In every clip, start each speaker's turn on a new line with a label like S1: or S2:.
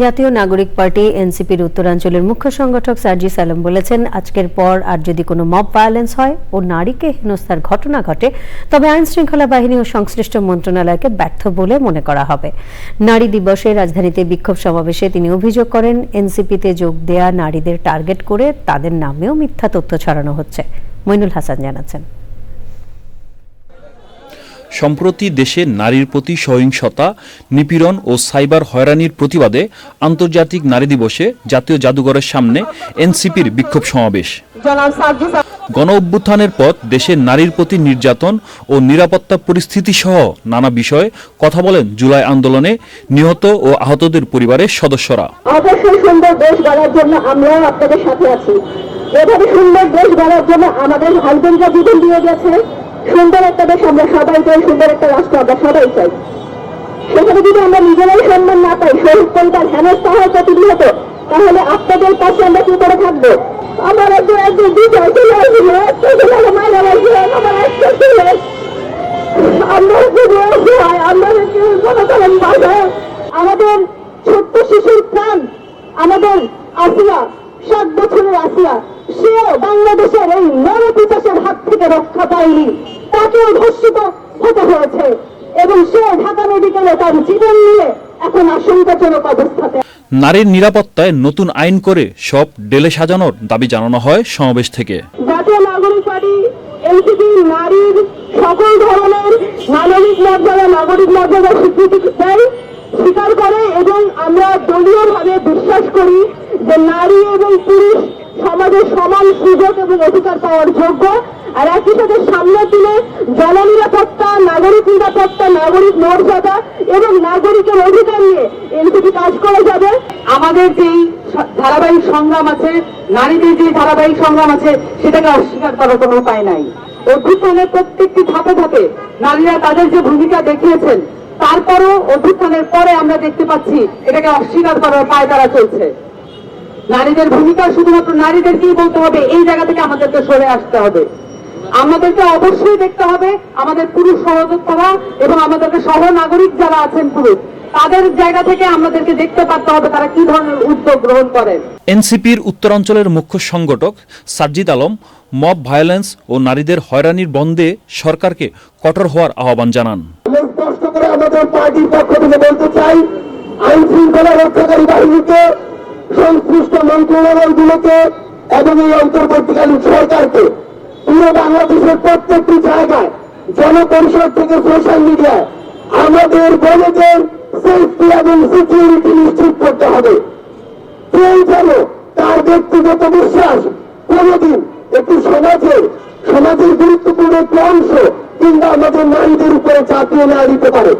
S1: জাতীয় নাগরিক পার্টি এনসিপির উত্তরাঞ্চলের মুখ্য সংগঠক সার্জিস আলম বলেছেন, আজকের পর আর যদি কোনো মব ভায়োলেন্স হয় ও নারীকে হেনস্থার ঘটনা ঘটে, তবে আইন শৃঙ্খলা বাহিনী ও সংশ্লিষ্ট মন্ত্রণালয়কে ব্যর্থ বলে মনে করা হবে। নারী দিবসে রাজধানীতে বিক্ষোভ সমাবেশে তিনি অভিযোগ করেন, এনসিপিতে যোগ দেয়া নারীদের টার্গেট করে তাদের নামেও মিথ্যা তথ্য ছড়ানো হচ্ছে। মইনুল হাসান জানাচ্ছেন।
S2: সম্প্রতি দেশে নারীর প্রতি সহিংসতা, নিপীড়ন ও সাইবার হয়রানির প্রতিবাদে আন্তর্জাতিক নারী দিবসে জাতীয় জাদুঘরের সামনে এনসিপির বিক্ষোভ সমাবেশ। গণ অভ্যুত্থানের পর দেশের নারীর প্রতি নির্যাতন ও নিরাপত্তা পরিস্থিতি সহ নানা বিষয়ে কথা বলেন জুলাই আন্দোলনে নিহত ও আহতদের পরিবারের সদস্যরা।
S3: অবশ্যই আপনাদের সাথে আছি। এভাবে সুন্দর দেশ গড়ার জন্য আমাদের হাজবেন্ডরা জীবন দিয়ে গেছে। সুন্দর একটা দেশ আমরা সবাই চাই, সুন্দর একটা রাষ্ট্র আমরা সবাই চাই। সেখানে যদি আমরা নিজেরাই সম্মান না পাই, শহীদ পরিবার হেনস্থা হয় প্রতিনিয়ত, তাহলে আপনাদের পাশে আমরা কি করে থাকব? আমার একজন একজন বিজয় চলে আসবে একটা ছেলে মারা গেছে আমার একটা ছেলে, আমরা খুবই অসহায় আমরা কেউ কোনো আমাদের ছোট্ট শিশুর প্রাণ, আমাদের আসিয়া, সাত বছরের আসিয়া সেও বাংলাদেশের এই নর পিচাসের হাত থেকে রক্ষা পায়নি তাকেও ধর্ষিত হতে হয়েছে। এবং সেও ঢাকা মেডিকেলে তার জীবন নিয়ে এখন আশঙ্কাজনক অবস্থাতে।
S2: নারীর নিরাপত্তায় নতুন আইন করে সব ডেলে সাজানোর দাবি জানানো হয় সমাবেশ থেকে।
S3: জাতীয় নাগরিক পার্টি এনসিপি নারীর সকল ধরনের মানবিক মর্যাদা নাগরিক মর্যাদা স্বীকৃতি দেয় স্বীকার করে এবং আমরা দলীয়ভাবে বিশ্বাস করি যে নারী এবং পুরুষ সমান সুযোগ এবং অধিকার পাওয়ার যোগ্য। আর একই সাথে সামনের দিনে জননিরাপত্তা, নাগরিক নিরাপত্তা, নাগরিক মর্যাদা এবং নাগরিকের অধিকার নিয়ে এনসিপি কাজ করে যাবে। আমাদের যেই ধারাবাহিক সংগ্রাম আছে, নারীদের যে ধারাবাহিক সংগ্রাম আছে, সেটাকে অস্বীকার করার কোনো উপায় নাই। অভ্যুত্থানের প্রত্যেকটি ধাপে ধাপে নারীরা তাদের যে ভূমিকা দেখিয়েছেন, তারপরও অভ্যুত্থানের পরে আমরা দেখতে পাচ্ছি, এটাকে অস্বীকার করার পায় তারা চলছে। নারীদের ভূমিকা শুধুমাত্র নারীদেরকেই বলতে হবে এই জায়গা থেকে আমাদেরকে সরে আসতে হবে। আমাদেরকে অবশ্যই দেখতে হবে আমাদের পুরুষ সহযোদ্ধারা এবং আমাদেরকে সহ নাগরিক যারা আছেন পুরুষ তাদের জায়গা থেকে আমাদেরকে দেখতে পারতে হবে তারা কি ধরনের উদ্যোগ গ্রহণ করেন।
S2: এনসিপির উত্তরাঞ্চলের মুখ্য সংগঠক সার্জিদ আলম মব ভায়োলেন্স ও নারীদের হয়রানির বন্ধে সরকারকে কঠোর হওয়ার আহ্বান জানান।
S4: আমি স্পষ্ট করে আমাদের পার্টির পক্ষ থেকে বলতে চাই আইন শৃঙ্খলা রক্ষাকারী বাহিনীকে সংশ্লিষ্ট মন্ত্রণালয়গুলোকে এবং এই অন্তর্বর্তীকালীন সরকারকে পুরো বাংলাদেশের প্রত্যেকটি জায়গায় জনপরিষদ থেকে সোশ্যাল মিডিয়ায় আমাদের বোনদের সেফটি এবং সিকিউরিটি নিশ্চিত করতে হবে। কেউ যেন তার ব্যক্তিগত বিশ্বাস কোনোদিন একটি সমাজের সমাজের গুরুত্বপূর্ণ একটি অংশ কিংবা আমাদের নারীদের উপরে চাপিয়ে না দিতে পারে।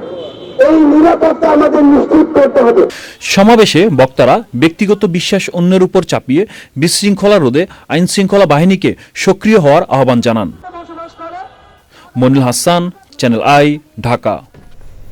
S2: সমাবেশে বক্তারা ব্যক্তিগত বিশ্বাস অন্যের উপর চাপিয়ে বিশৃঙ্খলা রোধে আইন শৃঙ্খলা বাহিনীকে সক্রিয় হওয়ার আহ্বান জানান। Monil Hasan, channel I, Dhaka.